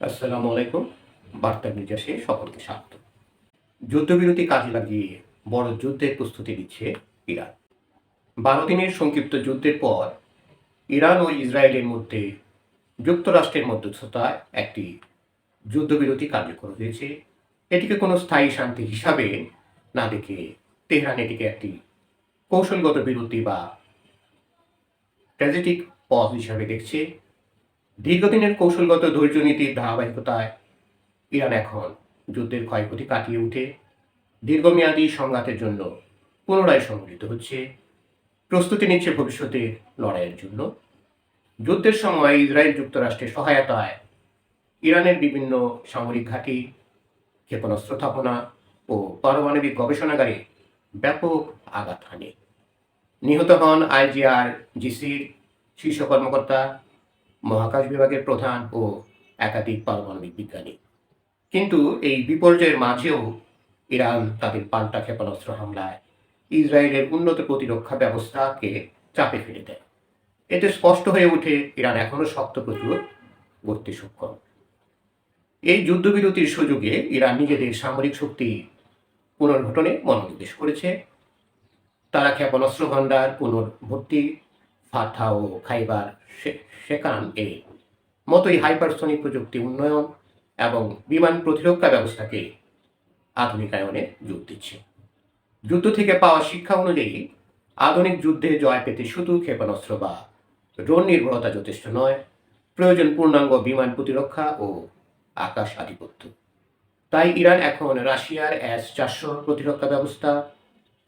আসসালামু আলাইকুম, বার্তা নির্যাসে সকলকে স্বাগত। যুদ্ধবিরতি কাজে লাগিয়ে বড় যুদ্ধের প্রস্তুতি নিচ্ছে ইরান। বারো দিনের সংক্ষিপ্ত যুদ্ধের পর ইরান ও ইসরায়েলের মধ্যে যুক্তরাষ্ট্রের মধ্যস্থতায় একটি যুদ্ধবিরতি কার্যকর হয়েছে। এটিকে কোনো স্থায়ী শান্তি হিসাবে না দেখে তেহরান এটিকে একটি কৌশলগত বিরতি বা ট্র্যাজেটিক পথ হিসাবে দেখছে। দীর্ঘদিনের কৌশলগত ধৈর্য নীতির ধারাবাহিকতায় ইরান এখন যুদ্ধের ক্ষয়ক্ষতি কাটিয়ে উঠে দীর্ঘমেয়াদী সংঘাতের জন্য পুনরায় সংগঠিত হচ্ছে। প্রস্তুতি নিচ্ছে ভবিষ্যতের লড়াইয়ের জন্য। যুদ্ধের সময় ইসরায়েল যুক্তরাষ্ট্রের সহায়তায় ইরানের বিভিন্ন সামরিক ঘাঁটি, ক্ষেপণাস্ত্র স্থাপনা ও পারমাণবিক গবেষণাগারে ব্যাপক আঘাত হানে। নিহত হন আইজিআর জিসির শীর্ষ কর্মকর্তা মহাকাশ বিভাগের প্রধান ও একাধিক পারমাণবিক বিজ্ঞানী। কিন্তু এই বিপর্যয়ের মাঝেও ইরান তাদের পাল্টা ক্ষেপণাস্ত্র হামলায় ইসরায়েলের উন্নত প্রতিরক্ষা ব্যবস্থাকে চাপে ফেলে দেয়। এতে স্পষ্ট হয়ে ওঠে ইরান এখনও শক্ত প্রচুর গড়তে সক্ষম। এই যুদ্ধবিরতির সুযোগে ইরান নিজেদের সামরিক শক্তি পুনর্গঠনে মনোনিবেশ করেছে। তারা ক্ষেপণাস্ত্র ভাণ্ডার পুনর্ভর্তি ফাথা ও খাইবার শেকান এর মতোই হাইপারসনিক প্রযুক্তি উন্নয়ন এবং বিমান প্রতিরক্ষা ব্যবস্থাকে আধুনিকায়নে যোগ দিচ্ছে। যুদ্ধ থেকে পাওয়া শিক্ষা অনুযায়ী আধুনিক যুদ্ধে জয় পেতে শুধু ক্ষেপণাস্ত্র বা ড্রোন নির্ভরতা যথেষ্ট নয়, প্রয়োজন পূর্ণাঙ্গ বিমান প্রতিরক্ষা ও আকাশ আধিপত্য। তাই ইরান এখন রাশিয়ার এস চারশো প্রতিরক্ষা ব্যবস্থা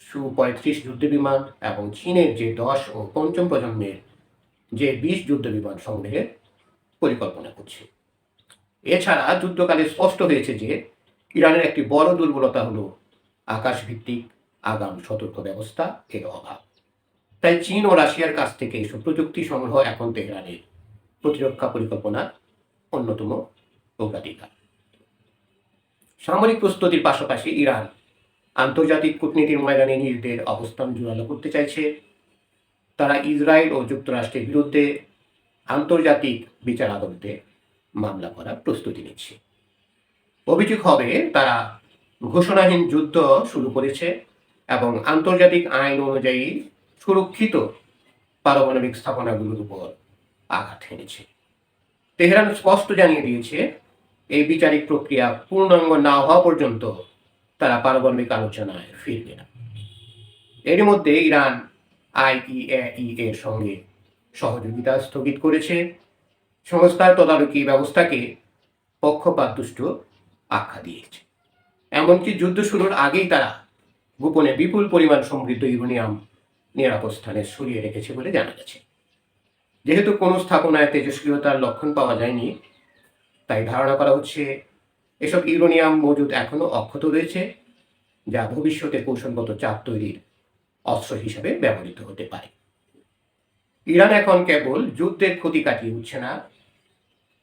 সু পঁয়ত্রিশ যুদ্ধ বিমান এবং চীনের যে দশ ও পঞ্চম প্রজন্মের যে বিশ যুদ্ধ বিমান সংগ্রহের পরিকল্পনা করছে। এছাড়া যুদ্ধকালে স্পষ্ট হয়েছে যে ইরানের একটি বড় দুর্বলতা হলো আকাশভিত্তিক আগাম সতর্ক ব্যবস্থা এর অভাব। তাই চীন ও রাশিয়ার কাছ থেকে এসব প্রযুক্তি সংগ্রহ এখন তেহরানের প্রতিরক্ষা পরিকল্পনার অন্যতম অগ্রাধিকার। সামরিক প্রস্তুতির পাশাপাশি ইরান আন্তর্জাতিক কূটনীতির ময়দানে নিজেদের অবস্থান জোরালো করতে চাইছে। তারা ইসরায়েল ও যুক্তরাষ্ট্রের বিরুদ্ধে আন্তর্জাতিক বিচার আদালতে মামলা করার প্রস্তুতি নিচ্ছে। অভিযোগ হবে, তারা ঘোষণাহীন যুদ্ধ শুরু করেছে এবং আন্তর্জাতিক আইন অনুযায়ী সুরক্ষিত পারমাণবিক স্থাপনাগুলোর উপর আঘাত হেনেছে। তেহরান স্পষ্ট জানিয়ে দিয়েছে, এই বিচারিক প্রক্রিয়া পূর্ণাঙ্গ না হওয়া পর্যন্ত তারা পারমাণবিক আলোচনায় ফিরবে না। এর মধ্যে ইরান আইইএই এর সঙ্গে সহযোগিতা স্থগিত করেছে। সংস্থার তদারকি ব্যবস্থাকে পক্ষপাত দুষ্ট আখ্যা দিয়েছে। এমনকি যুদ্ধ শুরুর আগেই তারা গোপনে বিপুল পরিমাণ সমৃদ্ধ ইউরেনিয়াম নিরাপদ স্থানে সরিয়ে রেখেছে বলে জানা গেছে। যেহেতু কোনো স্থাপনায় তেজস্ক্রিয়তার লক্ষণ পাওয়া যায়নি, তাই ধারণা করা হচ্ছে এসব ইউরোনিয়াম মজুদ এখনও অক্ষত রয়েছে, যা ভবিষ্যতে কৌশলগত চাপ তৈরির অস্ত্র হিসেবে ব্যবহৃত হতে পারে। ইরান এখন কেবল যুদ্ধের ক্ষতি কাটিয়ে উঠছে না,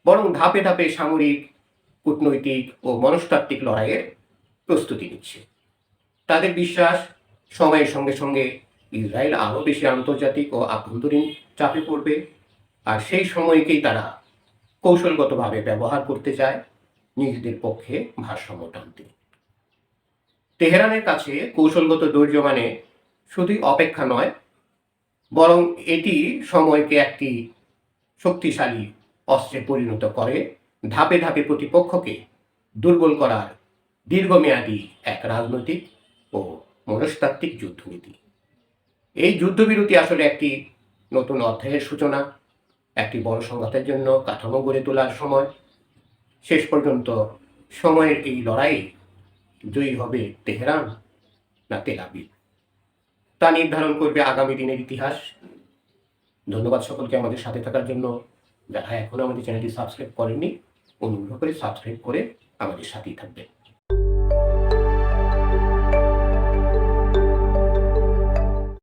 বরং ধাপে ধাপে সামরিক, কূটনৈতিক ও মনস্তাত্ত্বিক লড়াইয়ের প্রস্তুতি নিচ্ছে। তাদের বিশ্বাস, সময়ের সঙ্গে সঙ্গে ইসরায়েল আরও বেশি আন্তর্জাতিক ও আভ্যন্তরীণ চাপে পড়বে, আর সেই সময়কেই তারা কৌশলগতভাবে ব্যবহার করতে চায়। নিজেদের পক্ষে ভারসাম্য টানতে। তেহরানের কাছে কৌশলগত ধৈর্য মানে শুধুই অপেক্ষা নয়, বরং এটি সময়কে একটি শক্তিশালী অস্ত্রে পরিণত করে, ধাপে ধাপে প্রতিপক্ষকে দুর্বল করার দীর্ঘমেয়াদী এক রাজনৈতিক ও মনস্তাত্ত্বিক যুদ্ধনীতি। এই যুদ্ধবিরতি আসলে একটি নতুন অধ্যায়ের সূচনা, একটি বড় সংঘাতের জন্য কাঠামো গড়ে তোলার সময় শেষ পর্যন্ত সময়ের এই লড়াই জয়ী হবে তেহরান না তেলাবিব তা নির্ধারণ করবে আগামী দিনের ইতিহাস। ধন্যবাদ সকলকে আমাদের সাথে থাকার জন্য। যারা এখনও আমাদের চ্যানেলটি সাবস্ক্রাইব করেননি, অনুগ্রহ করে সাবস্ক্রাইব করে আমাদের সাথেই থাকবেন।